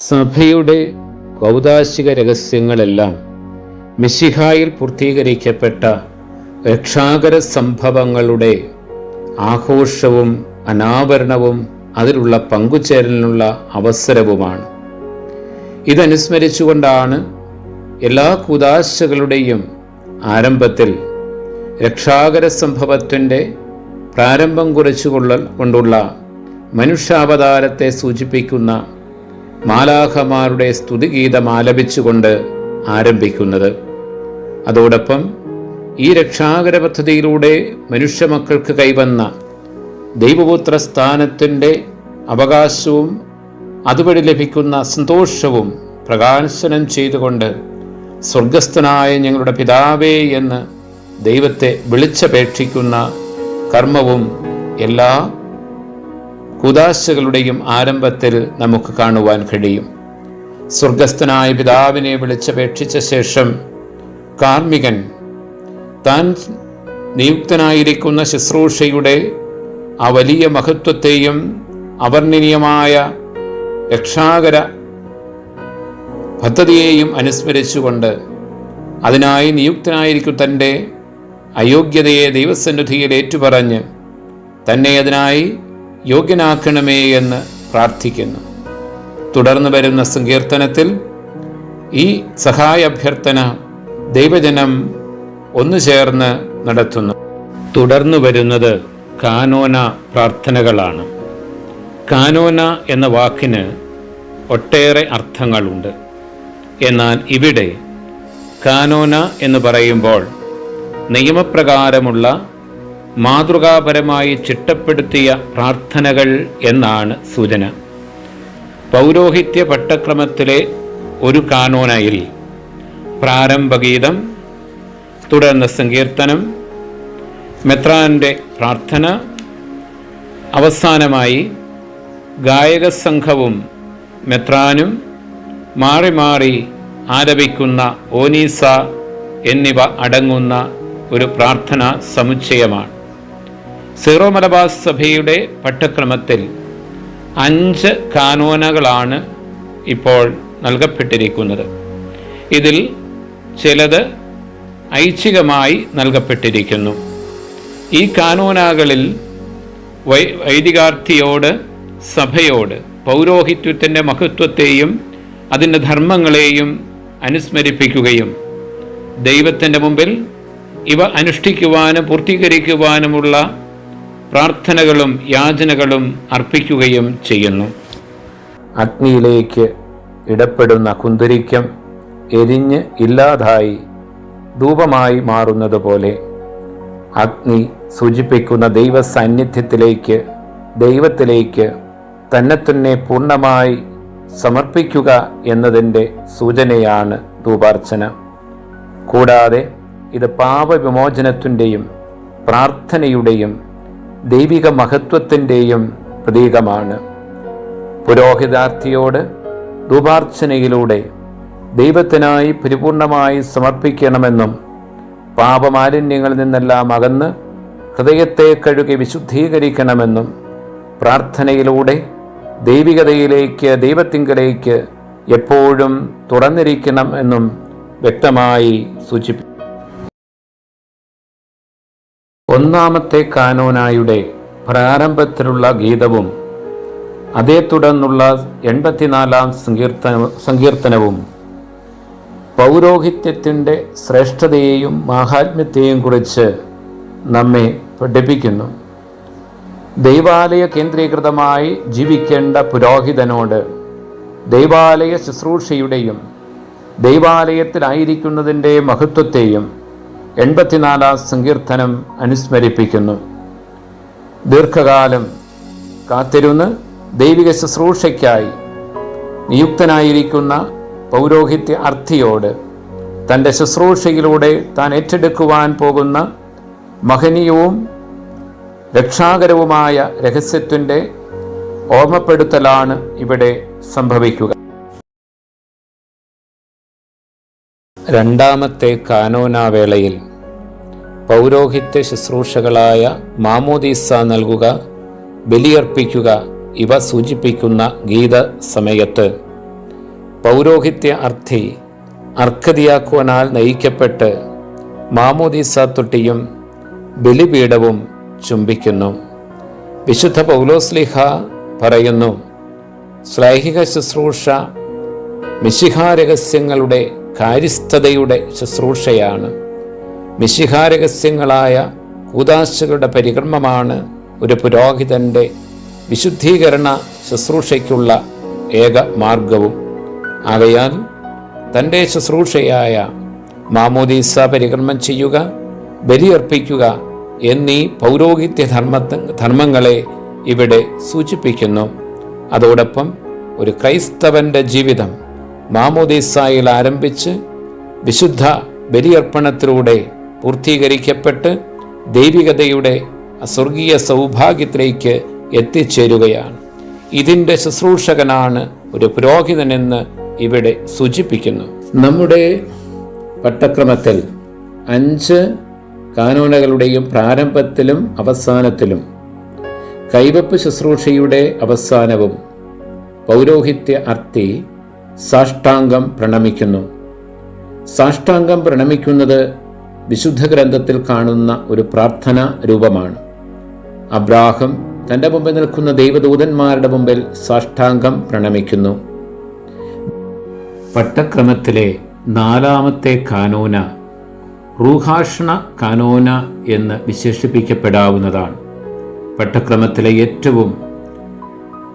സഭയുടെ കൗതാശിക രഹസ്യങ്ങളെല്ലാം മിശിഹായിൽ പൂർത്തീകരിക്കപ്പെട്ട രക്ഷാകര സംഭവങ്ങളുടെ ആഘോഷവും അനാവരണവും അതിലുള്ള പങ്കുചേരലിനുള്ള അവസരവുമാണ്. ഇതനുസ്മരിച്ചുകൊണ്ടാണ് എല്ലാ കുതാശകളുടെയും ആരംഭത്തിൽ രക്ഷാകര സംഭവത്തിന്റെ പ്രാരംഭം കുറിച്ചുകൊള്ള കൊണ്ടുള്ള മനുഷ്യാവതാരത്തെ സൂചിപ്പിക്കുന്ന മാലാഹമാരുടെ സ്തുതിഗീതം ആലപിച്ചുകൊണ്ട് ആരംഭിക്കുന്നത്. അതോടൊപ്പം ഈ രക്ഷാകര പദ്ധതിയിലൂടെ മനുഷ്യമക്കൾക്ക് കൈവന്ന ദൈവപുത്ര സ്ഥാനത്തിന്റെ അവകാശവും അതുവഴി ലഭിക്കുന്ന സന്തോഷവും പ്രകാശനം ചെയ്തുകൊണ്ട് സ്വർഗസ്ഥനായ ഞങ്ങളുടെ പിതാവേ എന്ന് ദൈവത്തെ വിളിച്ചപേക്ഷിക്കുന്ന കർമ്മവും എല്ലാ കുദാശകളുടെയും ആരംഭത്തിൽ നമുക്ക് കാണുവാൻ കഴിയും. സ്വർഗസ്ഥനായ പിതാവിനെ വിളിച്ചപേക്ഷിച്ച ശേഷം കാർമികൻ താൻ നിയുക്തനായിരിക്കുന്ന ശുശ്രൂഷയുടെ ആ വലിയ മഹത്വത്തെയും അവർണനീയമായ രക്ഷാകര പദ്ധതിയെയും അനുസ്മരിച്ചുകൊണ്ട് അതിനായി നിയുക്തനായിരിക്കും തന്റെ അയോഗ്യതയെ ദൈവസന്നിധിയിൽ ഏറ്റുപറഞ്ഞ് തന്നെ അതിനായി യോഗ്യനാക്കണമേ എന്ന് പ്രാർത്ഥിക്കുന്നു. തുടർന്ന് വരുന്ന സങ്കീർത്തനത്തിൽ ഈ സഹായ അഭ്യർത്ഥന ദൈവജനം ഒന്നു ചേർന്ന് നടത്തുന്നു. തുടർന്ന് വരുന്നത് കാനോന പ്രാർത്ഥനകളാണ്. കാനോന എന്ന വാക്കിന് ഒട്ടേറെ അർത്ഥങ്ങളുണ്ട്. എന്നാൽ ഇവിടെ കാനോന എന്ന് പറയുമ്പോൾ നിയമപ്രകാരമുള്ള മാതൃകാപരമായി ചിട്ടപ്പെടുത്തിയ പ്രാർത്ഥനകൾ എന്നാണ് സൂചന. പൗരോഹിത്യ പട്ടക്രമത്തിലെ ഒരു കാനോനയിൽ പ്രാരംഭഗീതം തുടർന്ന് സങ്കീർത്തനം മെത്രാന്റെ പ്രാർത്ഥന അവസാനമായി ഗായക സംഘവും മെത്രാനും മാറി മാറി ആലപിക്കുന്ന ഓനീസ എന്നിവ അടങ്ങുന്ന ഒരു പ്രാർത്ഥന സമുച്ചയമാണ്. സീറോ മലബാർ സഭയുടെ പട്ടക്രമത്തിൽ അഞ്ച് കാനോനകളാണ് ഇപ്പോൾ നൽകപ്പെട്ടിരിക്കുന്നത്. ഇതിൽ ചിലത് ഐച്ഛികമായി നൽകപ്പെട്ടിരിക്കുന്നു. ഈ കാനോനകളിൽ വൈ വൈദികാർത്ഥിയോട് സഭയോട് പൗരോഹിത്വത്തിന്റെ മഹത്വത്തെയും അതിന്റെ ധർമ്മങ്ങളെയും അനുസ്മരിപ്പിക്കുകയും ദൈവത്തിന്റെ മുമ്പിൽ ഇവ അനുഷ്ഠിക്കുവാനും പൂർത്തീകരിക്കുവാനുമുള്ള പ്രാർത്ഥനകളും യാചനകളും അർപ്പിക്കുകയും ചെയ്യുന്നു. അഗ്നിയിലേക്ക് ഇടപെടുന്ന കുന്തിരിക്കം എരിഞ്ഞ് ഇല്ലാതായി ധൂപമായി മാറുന്നത് പോലെ അഗ്നി സൂചിപ്പിക്കുന്ന ദൈവ സാന്നിധ്യത്തിലേക്ക് ദൈവത്തിലേക്ക് തന്നെ തന്നെ പൂർണമായി സമർപ്പിക്കുക എന്നതിന്റെ സൂചനയാണ് ധൂപാർച്ചന. കൂടാതെ ഇത് പാപവിമോചനത്തിന്റെയും പ്രാർത്ഥനയുടെയും ദൈവിക മഹത്വത്തിന്റെയും പ്രതീകമാണ്. പുരോഹിതാർത്ഥിയോട് ധൂപാർച്ചനയിലൂടെ ദൈവത്തിനായി പരിപൂർണമായി സമർപ്പിക്കണമെന്നും പാപമാലിന്യങ്ങളിൽ നിന്നെല്ലാം അകന്ന് ഹൃദയത്തെ കഴുകി വിശുദ്ധീകരിക്കണമെന്നും പ്രാർത്ഥനയിലൂടെ ദൈവികതയിലേക്ക് ദൈവത്തിങ്കലേക്ക് എപ്പോഴും തുറന്നിരിക്കണം എന്നും വ്യക്തമായി സൂചിപ്പിച്ചു ഒന്നാമത്തെ കാനോനായുടെ പ്രാരംഭത്തിലുള്ള ഗീതവും അതേ തുടർന്നുള്ള എൺപത്തിനാലാം സങ്കീർത്തന സങ്കീർത്തനവും പൗരോഹിത്യത്തിന്റെ ശ്രേഷ്ഠതയെയും മാഹാത്മ്യത്തെയും കുറിച്ച് നമ്മെ പഠിപ്പിക്കുന്നു. ദൈവാലയ കേന്ദ്രീകൃതമായി ജീവിക്കേണ്ട പുരോഹിതനോട് ദൈവാലയ ശുശ്രൂഷയുടെയും ദൈവാലയത്തിലായിരിക്കുന്നതിന്റെ മഹത്വത്തെയും എൺപത്തിനാലാം സങ്കീർത്തനം അനുസ്മരിപ്പിക്കുന്നു. ദീർഘകാലം കാത്തിരുന്ന് ദൈവിക ശുശ്രൂഷയ്ക്കായി നിയുക്തനായിരിക്കുന്ന പൗരോഹിത്യ അർത്ഥിയോട് തന്റെ ശുശ്രൂഷയിലൂടെ താൻ ഏറ്റെടുക്കുവാൻ പോകുന്ന മഹനീയവും രക്ഷാകരവുമായ രഹസ്യത്തിന്റെ ഓർമ്മപ്പെടുത്തലാണ് ഇവിടെ സംഭവിക്കുക. രണ്ടാമത്തെ കാനോനാവേളയിൽ പൗരോഹിത്യ ശുശ്രൂഷകളായ മാമോദീസ നൽകുക ബലിയർപ്പിക്കുക ഇവ സൂചിപ്പിക്കുന്ന ഗീത സമയത്ത്. പൗരോഹിത്യ അർത്ഥി അർക്കതിയാക്കുവാനാൽ നയിക്കപ്പെട്ട് മാമോദീസ തൊട്ടിയും ബലിപീഠവും ചുംബിക്കുന്നു. വിശുദ്ധ പൗലോസ്ലിഹ പറയുന്നു ശ്ലൈഹിക ശുശ്രൂഷ മിശിഹാരഹസ്യങ്ങളുടെ കാര്യസ്ഥതയുടെ ശുശ്രൂഷയാണ്. മിശിഹാരഹസ്യങ്ങളായ കൂതാശകളുടെ പരികർമ്മമാണ് ഒരു പുരോഹിതന്റെ വിശുദ്ധീകരണ ശുശ്രൂഷയ്ക്കുള്ള ഏക മാർഗവും. ആകയാൽ തന്റെ ശുശ്രൂഷയായ മാമോദീസ പരികർമ്മം ചെയ്യുക ബലിയർപ്പിക്കുക എന്നീ പൗരോഹിത്യ ധർമ്മ ധർമ്മങ്ങളെ ഇവിടെ സൂചിപ്പിക്കുന്നു. അതോടൊപ്പം ഒരു ക്രൈസ്തവന്റെ ജീവിതം മാമോദീസായിൽ ആരംഭിച്ച് വിശുദ്ധ ബലിയർപ്പണത്തിലൂടെ പൂർത്തീകരിക്കപ്പെട്ട് ദൈവികതയുടെ സ്വർഗീയ സൗഭാഗ്യത്തിലേക്ക് എത്തിച്ചേരുകയാണ്. ഇതിന്റെ ശുശ്രൂഷകനാണ് ഒരു പുരോഹിതനെന്ന് ഇവിടെ സൂചിപ്പിക്കുന്നു. നമ്മുടെ പട്ടക്രമത്തിൽ അഞ്ച് കാനോനകളുടെയും പ്രാരംഭത്തിലും അവസാനത്തിലും കൈവപ്പ് ശുശ്രൂഷയുടെ അവസാനവും പൗരോഹിത്യ അർത്ഥി സാഷ്ടാംഗം പ്രണമിക്കുന്നു. സാഷ്ടാംഗം പ്രണമിക്കുന്നത് വിശുദ്ധ ഗ്രന്ഥത്തിൽ കാണുന്ന ഒരു പ്രാർത്ഥന രൂപമാണ്. അബ്രാഹം തന്റെ മുമ്പിൽ നിൽക്കുന്ന ദൈവദൂതന്മാരുടെ മുമ്പിൽ സാഷ്ടാംഗം പ്രണമിക്കുന്നു. പട്ടക്രമത്തിലെ നാലാമത്തെ കാനോന റൂഹാഷണ കാനോന എന്ന് വിശേഷിപ്പിക്കപ്പെടാവുന്നതാണ്. പട്ടക്രമത്തിലെ ഏറ്റവും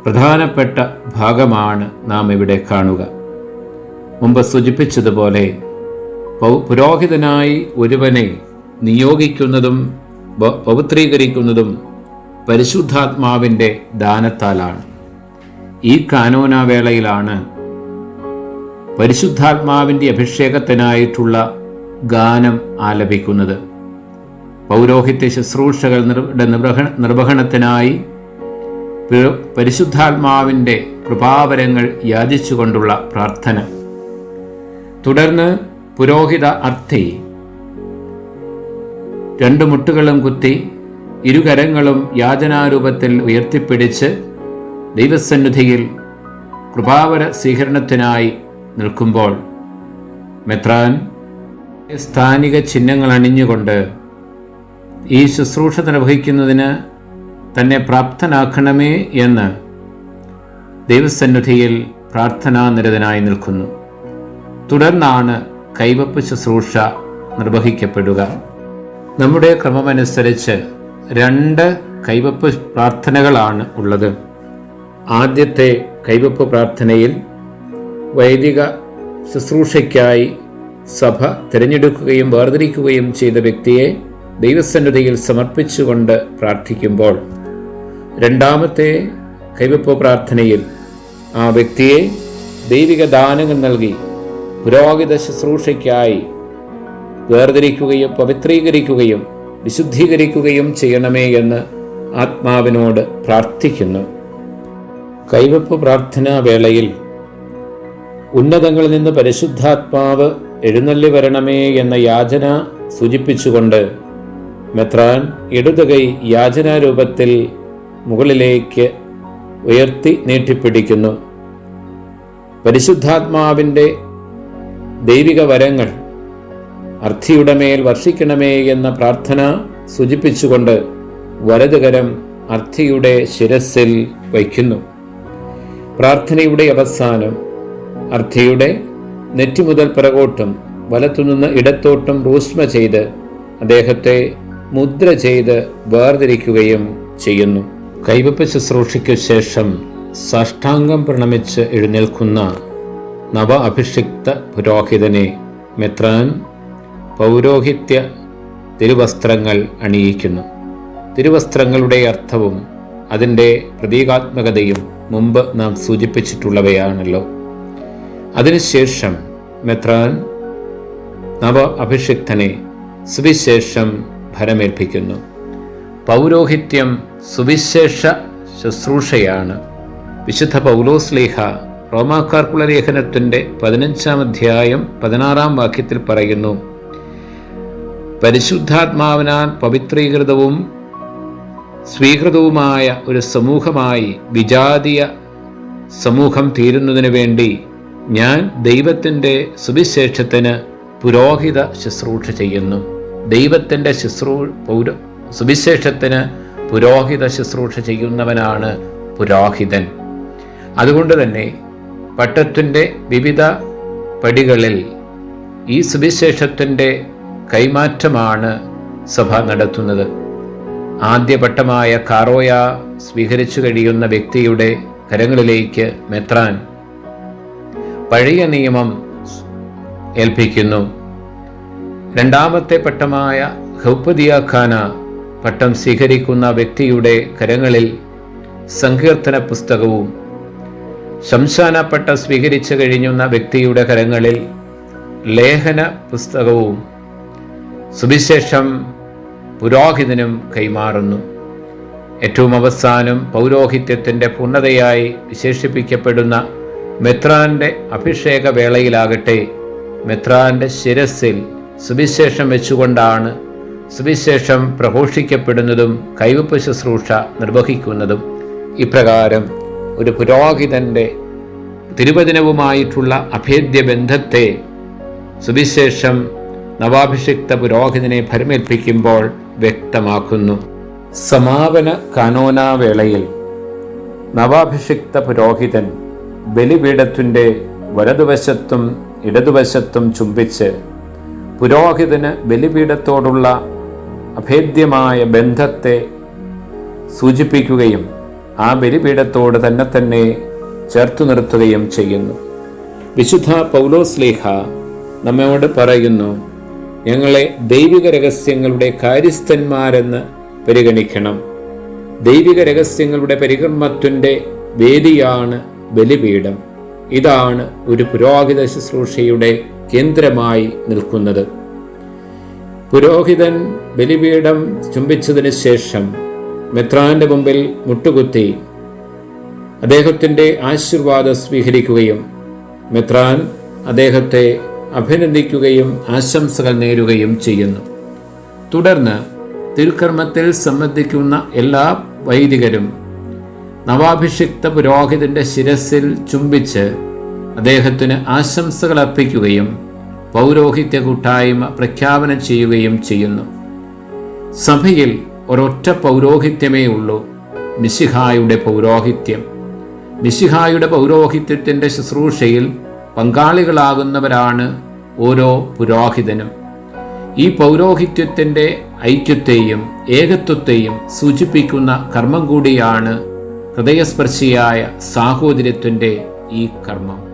പ്രധാനപ്പെട്ട ഭാഗമാണ് നാം ഇവിടെ കാണുക. മുമ്പ് സൂചിപ്പിച്ചതുപോലെ പുരോഹിതനായി ഒരുവനെ നിയോഗിക്കുന്നതും പവിത്രീകരിക്കുന്നതും പരിശുദ്ധാത്മാവിന്റെ ദാനത്താലാണ്. ഈ കാനോനാവേളയിലാണ് പരിശുദ്ധാത്മാവിന്റെ അഭിഷേകത്തിനായിട്ടുള്ള ഗാനം ആലപിക്കുന്നത്. പൗരോഹിത്യ ശുശ്രൂഷകൾ നിർവഹണത്തിനായി പരിശുദ്ധാത്മാവിന്റെ കൃപാവരങ്ങൾ യാചിച്ചുകൊണ്ടുള്ള പ്രാർത്ഥന. തുടർന്ന് പുരോഹിത അർത്ഥി രണ്ട് മുട്ടുകളും കുത്തി ഇരുകരങ്ങളും യാചനാരൂപത്തിൽ ഉയർത്തിപ്പിടിച്ച് ദൈവസന്നിധിയിൽ കൃപാവര സ്വീകരണത്തിനായി നിൽക്കുമ്പോൾ മെത്രാൻ സ്ഥാനിക ചിഹ്നങ്ങൾ അണിഞ്ഞുകൊണ്ട് ഈ ശുശ്രൂഷ നിർവഹിക്കുന്നതിന് തന്നെ പ്രാപ്തനാക്കണമേ എന്ന് ദൈവസന്നിധിയിൽ പ്രാർത്ഥനാനിരതനായി നിൽക്കുന്നു. തുടർന്നാണ് കൈവപ്പ് ശുശ്രൂഷ നിർവഹിക്കപ്പെടുക. നമ്മുടെ ക്രമമനുസരിച്ച് രണ്ട് കൈവപ്പ് പ്രാർത്ഥനകളാണ് ഉള്ളത്. ആദ്യത്തെ കൈവപ്പ് പ്രാർത്ഥനയിൽ വൈദിക ശുശ്രൂഷയ്ക്കായി സഭ തിരഞ്ഞെടുക്കുകയും വേർതിരിക്കുകയും ചെയ്ത വ്യക്തിയെ ദൈവസന്നിധിയിൽ സമർപ്പിച്ചുകൊണ്ട് പ്രാർത്ഥിക്കുമ്പോൾ രണ്ടാമത്തെ കൈവപ്പ് പ്രാർത്ഥനയിൽ ആ വ്യക്തിയെ ദൈവിക ദാനങ്ങൾ നൽകി പുരോഹിത ശുശ്രൂഷയ്ക്കായി വേർതിരിക്കുകയും പവിത്രീകരിക്കുകയും വിശുദ്ധീകരിക്കുകയും ചെയ്യണമേ എന്ന് ആത്മാവിനോട് പ്രാർത്ഥിക്കുന്നു. കൈവപ്പ് പ്രാർത്ഥനാ വേളയിൽ ഉന്നതങ്ങളിൽ നിന്ന് പരിശുദ്ധാത്മാവ് എഴുന്നള്ളി വരണമേ എന്ന യാചന സൂചിപ്പിച്ചുകൊണ്ട് മെത്രാൻ ഇടതുകൈ യാചനാരൂപത്തിൽ മുകളിലേക്ക് ഉയർത്തി നീട്ടിപ്പിടിക്കുന്നു. പരിശുദ്ധാത്മാവിന്റെ ദൈവിക വരങ്ങൾ അർത്ഥിയുടെ മേൽ വർഷിക്കണമേ എന്ന പ്രാർത്ഥന സൂചിപ്പിച്ചുകൊണ്ട് വലതുകരം അർത്ഥിയുടെ ശിരസിൽ വയ്ക്കുന്നു. പ്രാർത്ഥനയുടെ അവസാനം അർത്ഥിയുടെ നെറ്റി മുതൽ പിറകോട്ടും വലത്തുനിന്ന് ഇടത്തോട്ടും റൂസ്മ ചെയ്ത് അദ്ദേഹത്തെ മുദ്ര ചെയ്ത് വേർതിരിക്കുകയും ചെയ്യുന്നു. കൈവപ്പ് ശുശ്രൂഷയ്ക്കു ശേഷം സാഷ്ടാംഗം പ്രണമിച്ച് എഴുന്നേൽക്കുന്ന നവ അഭിഷിക്ത പുരോഹിതനെ മെത്രാൻ പൗരോഹിത്യ തിരുവസ്ത്രങ്ങൾ അണിയിക്കുന്നു. തിരുവസ്ത്രങ്ങളുടെ അർത്ഥവും അതിന്റെ പ്രതീകാത്മകതയും മുമ്പ് നാം സൂചിപ്പിച്ചിട്ടുള്ളവയാണല്ലോ. അതിനുശേഷം മെത്രാൻ നവ അഭിഷിക്തനെ സുവിശേഷം ഫലമേൽപ്പിക്കുന്നു പൗരോഹിത്യം സുവിശേഷ ശുശ്രൂഷയാണ്. വിശുദ്ധ പൗലോസ്ലേഹ റോമാക്കാർക്കുള്ള ലേഖനത്തിന്റെ പതിനഞ്ചാം അധ്യായം പതിനാറാം വാക്യത്തിൽ പറയുന്നു പരിശുദ്ധാത്മാവിനാൽ പവിത്രീകൃതവും സ്വീകൃതവുമായ ഒരു സമൂഹമായി വിജാതീയ സമൂഹം തീരുന്നതിന് വേണ്ടി ഞാൻ ദൈവത്തിന്റെ സുവിശേഷത്തിന് പുരോഹിത ശുശ്രൂഷ ചെയ്യുന്നു. ദൈവത്തിന്റെ ശുശ്രൂ പൗര സുവിശേഷത്തിന് പുരോഹിത ശുശ്രൂഷ ചെയ്യുന്നവനാണ് പുരോഹിതൻ. അതുകൊണ്ട് തന്നെ പട്ടത്തിന്റെ വിവിധ പടികളിൽ ഈ സുവിശേഷത്തിന്റെ കൈമാറ്റമാണ് സഭ നടത്തുന്നത്. ആദ്യ പട്ടമായ കാറോയ സ്വീകരിച്ചു കഴിയുന്ന വ്യക്തിയുടെ കരങ്ങളിലേക്ക് മെത്രാൻ പഴയ നിയമം ഏൽപ്പിക്കുന്നു. രണ്ടാമത്തെ പട്ടമായ ഹൗപ്പദിയാഖാന പട്ടം സ്വീകരിക്കുന്ന വ്യക്തിയുടെ കരങ്ങളിൽ സങ്കീർത്തന പുസ്തകവും ശംശാന പട്ടം സ്വീകരിച്ചു കഴിഞ്ഞുന്ന വ്യക്തിയുടെ കരങ്ങളിൽ ലേഖന പുസ്തകവും സുവിശേഷം പുരോഹിതനും കൈമാറുന്നു. ഏറ്റവും അവസാനം പൗരോഹിത്യത്തിന്റെ പൂർണതയായി വിശേഷിപ്പിക്കപ്പെടുന്ന മെത്രാന്റെ അഭിഷേക വേളയിലാകട്ടെ മെത്രാന്റെ ശിരസിൽ സുവിശേഷം വെച്ചുകൊണ്ടാണ് സുവിശേഷം പ്രഘോഷിക്കപ്പെടുന്നതും കൈവപ്പ് ശുശ്രൂഷ നിർവഹിക്കുന്നതും ഇപ്രകാരം ഒരു പുരോഹിതന്റെ തിരുവചനവുമായിട്ടുള്ള അഭേദ്യ ബന്ധത്തെ സുവിശേഷം നവാഭിഷിക്ത പുരോഹിതനെ ഭരമേൽപ്പിക്കുമ്പോൾ വ്യക്തമാക്കുന്നു. സമാപന കാനോനാവേളയിൽ നവാഭിഷിക്ത പുരോഹിതൻ ബലിപീഠത്തിന്റെ വലതുവശത്തും ഇടതുവശത്തും ചുംബിച്ച് പുരോഹിതന് ബലിപീഠത്തോടുള്ള അഭേദ്യമായ ബന്ധത്തെ സൂചിപ്പിക്കുകയും ആ ബലിപീഠത്തോട് തന്നെ തന്നെ ചേർത്തു നിർത്തുകയും ചെയ്യുന്നു. വിശുദ്ധ പൗലോസ്ലേഹ നമ്മോട് പറയുന്നു ഞങ്ങളെ ദൈവിക രഹസ്യങ്ങളുടെ കാര്യസ്ഥന്മാരെന്ന് പരിഗണിക്കണം. ദൈവിക രഹസ്യങ്ങളുടെ പരികർമ്മത്തിന്റെ വേദിയാണ് ബലിപീഠം. ഇതാണ് ഒരു പുരോഹിത ശുശ്രൂഷയുടെ കേന്ദ്രമായി നിൽക്കുന്നത്. പുരോഹിതൻ ബലിപീഠം ചുംബിച്ചതിന് ശേഷം മെത്രാന്റെ മുമ്പിൽ മുട്ടുകുത്തി അദ്ദേഹത്തിന്റെ ആശീർവാദം സ്വീകരിക്കുകയും മെത്രാൻ അദ്ദേഹത്തെ അഭിനന്ദിക്കുകയും ആശംസകൾ നേരുകയും ചെയ്യുന്നു. തുടർന്ന് തിരുക്കർമ്മത്തിൽ സംബന്ധിക്കുന്ന എല്ലാ വൈദികരും നവാഭിഷിക്ത പുരോഹിതന്റെ ശിരസിൽ ചുംബിച്ച് അദ്ദേഹത്തിന് ആശംസകൾ അർപ്പിക്കുകയും പൗരോഹിത്യ കൂട്ടായ്മ പ്രഖ്യാപനം ചെയ്യുകയും ചെയ്യുന്നു. സഭയിൽ ഒരൊറ്റ പൗരോഹിത്യമേ ഉള്ളൂ. മിശിഹായുടെ പൗരോഹിത്യം. മിശിഹായുടെ പൗരോഹിത്യത്തിന്റെ ശുശ്രൂഷയിൽ പങ്കാളികളാകുന്നവരാണ് ഓരോ പുരോഹിതനും. ഈ പൗരോഹിത്യത്തിന്റെ ഐക്യത്തെയും ഏകത്വത്തെയും സൂചിപ്പിക്കുന്ന കർമ്മം കൂടിയാണ് ഹൃദയസ്പർശിയായ സാഹോദര്യത്തിന്റെ ഈ കർമ്മം.